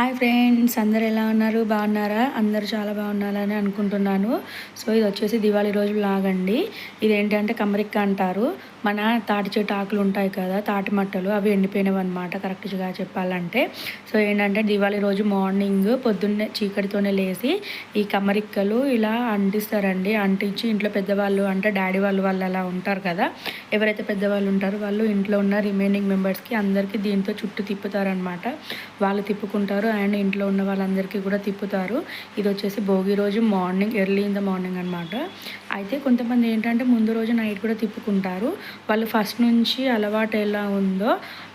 Hi friends అందరు ఎలా ఉన్నారు? బాగున్నారా? అందరూ చాలా బాగున్నారని అనుకుంటున్నాను. సో ఇది వచ్చేసి దివాళీ రోజు లాగండి ఇది ఏంటంటే కమరిక్క అంటారు. మన తాటి చెట్టు ఆకులు ఉంటాయి కదా తాటి మట్టలు అవి ఎండిపోయినవి అనమాట కరెక్ట్గా చెప్పాలంటే. సో ఏంటంటే దివాళీ రోజు మార్నింగ్ పొద్దున్నే చీకటితోనే లేచి ఈ కమరిక్కలు ఇలా అంటిస్తారండి. అంటించి ఇంట్లో పెద్దవాళ్ళు అంటే డాడీ వాళ్ళు వాళ్ళు అలా ఉంటారు కదా ఎవరైతే పెద్దవాళ్ళు ఉంటారో వాళ్ళు ఇంట్లో ఉన్న రిమైనింగ్ మెంబర్స్కి అందరికీ దీంతో చుట్టూ తిప్పుతారనమాట వాళ్ళు తిప్పుకుంటారు అండ్ ఇంట్లో ఉన్న వాళ్ళందరికీ కూడా తిప్పుతారు. ఇది వచ్చేసి భోగి రోజు morning early in the morning అనమాట అయితే కొంతమంది ఏంటంటే ముందు రోజు నైట్ కూడా తిప్పుకుంటారు. వాళ్ళు ఫస్ట్ నుంచి అలవాటు ఎలా ఉందో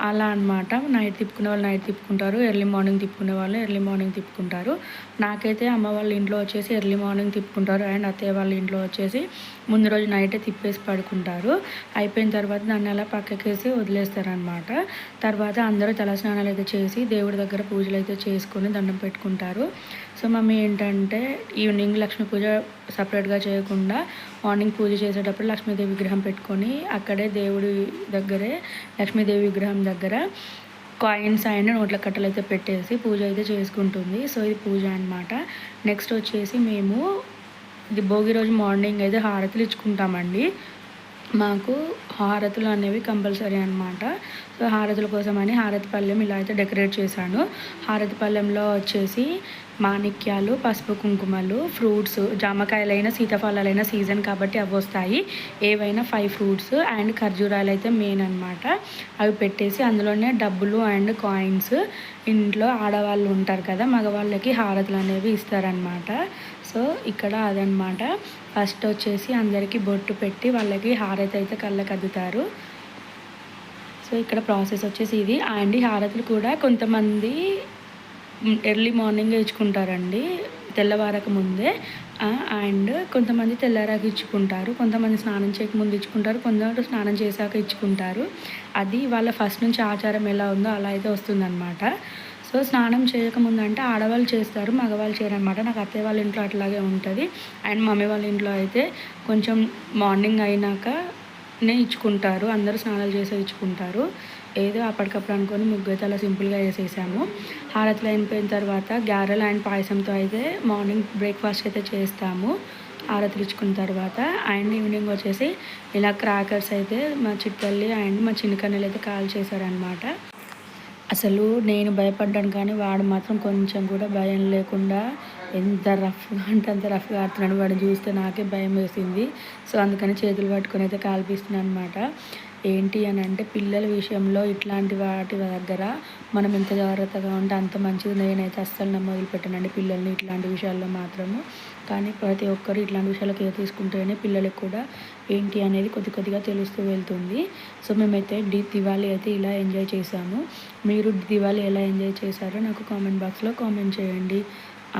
అలా అనమాట నైట్ తిప్పుకునే వాళ్ళు నైట్ తిప్పుకుంటారు. ఎర్లీ మార్నింగ్ తిప్పుకునే వాళ్ళు ఎర్లీ మార్నింగ్ తిప్పుకుంటారు. నాకైతే అమ్మ వాళ్ళ ఇంట్లో వచ్చేసి ఎర్లీ మార్నింగ్ తిప్పుకుంటారు. అండ్ అత్తయ్య వాళ్ళ ఇంట్లో వచ్చేసి ముందు రోజు నైటే తిప్పేసి పడుకుంటారు. అయిపోయిన తర్వాత దాన్ని అలా పక్కకేసి వదిలేస్తారనమాట తర్వాత అందరూ తలస్నానాలు అయితే చేసి దేవుడి దగ్గర పూజలు అయితే చేసుకొని దండం పెట్టుకుంటారు. సో మమ్మీ ఏంటంటే ఈవినింగ్ లక్ష్మీ పూజ సపరేట్గా చేయకుండా మార్నింగ్ పూజ చేసేటప్పుడు లక్ష్మీదేవి విగ్రహం పెట్టుకొని అక్కడే దేవుడి దగ్గరే లక్ష్మీదేవి విగ్రహం దగ్గర కాయిన్స్ అండ్ నోట్ల కట్టలు అయితే పెట్టేసి పూజ అయితే చేసుకుంటుంది. సో ఇది పూజ అనమాట నెక్స్ట్ వచ్చేసి మేము ఇది భోగి రోజు మార్నింగ్ అయితే హారతులు ఇచ్చుకుంటామండి. మాకు హారతులు అనేవి కంపల్సరీ అనమాట సో హారతుల కోసమని హారతి పళ్ళెం ఇలా అయితే డెకరేట్ చేశాను. హారతి పళ్ళెంలో వచ్చేసి మాణిక్యాలు పసుపు కుంకుమలు ఫ్రూట్స్ జామకాయలైన సీతాఫలాలైన సీజన్ కాబట్టి అవి వస్తాయి. ఏవైనా ఫైవ్ ఫ్రూట్స్ అండ్ ఖర్జూరాలు అయితే మెయిన్ అనమాట అవి పెట్టేసి అందులోనే డబ్బులు అండ్ కాయిన్స్. ఇంట్లో ఆడవాళ్ళు ఉంటారు కదా మగవాళ్ళకి హారతులు అనేవి ఇస్తారనమాట సో ఇక్కడ అదనమాట. ఫస్ట్ వచ్చేసి అందరికీ బొట్టు పెట్టి వాళ్ళకి హారతి అయితే కళ్ళకి అద్దుతారు. సో ఇక్కడ ప్రాసెస్ వచ్చేసి ఇది. అండ్ హారతులు కూడా కొంతమంది ఎర్లీ మార్నింగ్ ఇచ్చుకుంటారండి తెల్లవారక ముందే. అండ్ కొంతమంది తెల్లారాక ఇచ్చుకుంటారు కొంతమంది స్నానం చేయక ముందు ఇచ్చుకుంటారు కొందరు స్నానం చేశాక ఇచ్చుకుంటారు. అది వాళ్ళ ఫస్ట్ నుంచి ఆచారం ఎలా ఉందో అలా అయితే వస్తుందన్నమాట సో స్నానం చేయకముందు అంటే ఆడవాళ్ళు చేస్తారు మగవాళ్ళు చేయరనమాట నాకు అత్తయ్య వాళ్ళ ఇంట్లో అట్లాగే ఉంటుంది. అండ్ మమ్మీ వాళ్ళ ఇంట్లో అయితే కొంచెం మార్నింగ్ అయినాకనే ఇచ్చుకుంటారు. అందరూ స్నానాలు చేసే ఇచ్చుకుంటారు. ఏదో అప్పటికప్పుడు అనుకొని ముగ్గు అయితే అలా సింపుల్గా వేసేసాము హారతులు అయిపోయిన తర్వాత గ్యారెల్ అండ్ పాయసంతో అయితే మార్నింగ్ బ్రేక్ఫాస్ట్ అయితే చేస్తాము. హారతులు ఇచ్చుకున్న తర్వాత అండ్ ఈవినింగ్ వచ్చేసి ఇలా క్రాకర్స్ అయితే మా చిట్టల్లి అండ్ మా చిన్నకన్నెలు అయితే కాల్ చేశారనమాట అసలు నేను భయపడ్డాను కానీ వాడు మాత్రం కొంచెం కూడా భయం లేకుండా ఎంత రఫ్గా అంటే అంత రఫ్గా ఆడుతున్నాడు. వాడిని చూస్తే నాకే భయం వేసింది. సో అందుకని చేతులు పట్టుకొని అయితే కాల్పిస్తున్నాను అనమాట ఏంటి అని అంటే పిల్లల విషయంలో ఇట్లాంటి వాటి దగ్గర మనం ఎంత జాగ్రత్తగా ఉంటే అంత మంచిది. నేనైతే అస్సలు నమ్మదులు పెట్టానండి పిల్లల్ని ఇట్లాంటి విషయాల్లో మాత్రము. కానీ ప్రతి ఒక్కరు ఇట్లాంటి విషయాలు కేర్ తీసుకుంటేనే పిల్లలకు కూడా ఏంటి అనేది కొద్ది కొద్దిగా తెలుస్తూ వెళ్తుంది. సో మేమైతే డి దివాళీ అయితే ఇలా ఎంజాయ్ చేశాము. మీరు దివాళీ ఎలా ఎంజాయ్ చేశారో నాకు కామెంట్ బాక్స్లో కామెంట్ చేయండి.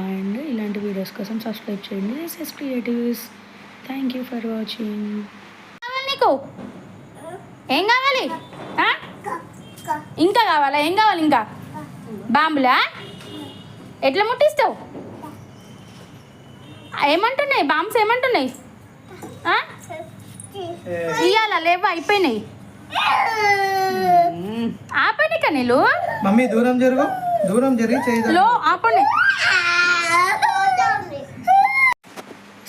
అండ్ ఇలాంటి వీడియోస్ కోసం సబ్స్క్రైబ్ చేయండి. This is creatives. Thank you for watching. ఏం కావాలి? ఇంకా కావాలా? ఏం కావాలి ఇంకా? బాంబులా? ఎట్లా ముట్టిస్తావు? ఏమంటున్నాయి? బాంబ్స్ ఏమంటున్నాయి? ఇయ్యాలా? లేవా? అయిపోయినాయి. ఆపండి కనీలు మమ్మీ దూరం జరుగు. దూరం జరిగి చేయి లో ఆపండి.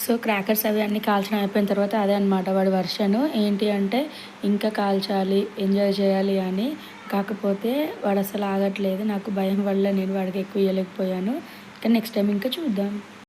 సో క్రాకర్స్ అవి అన్నీ కాల్చడం అయిపోయిన తర్వాత అదే అనమాట వాడి వర్షను ఏంటి అంటే ఇంకా కాల్చాలి ఎంజాయ్ చేయాలి అని. కాకపోతే వాడు అసలు ఆగట్లేదు. నాకు భయం వల్ల నేను వాడికి ఎక్కువ ఇవ్వలేకపోయాను కానీ నెక్స్ట్ టైం ఇంకా చూద్దాం.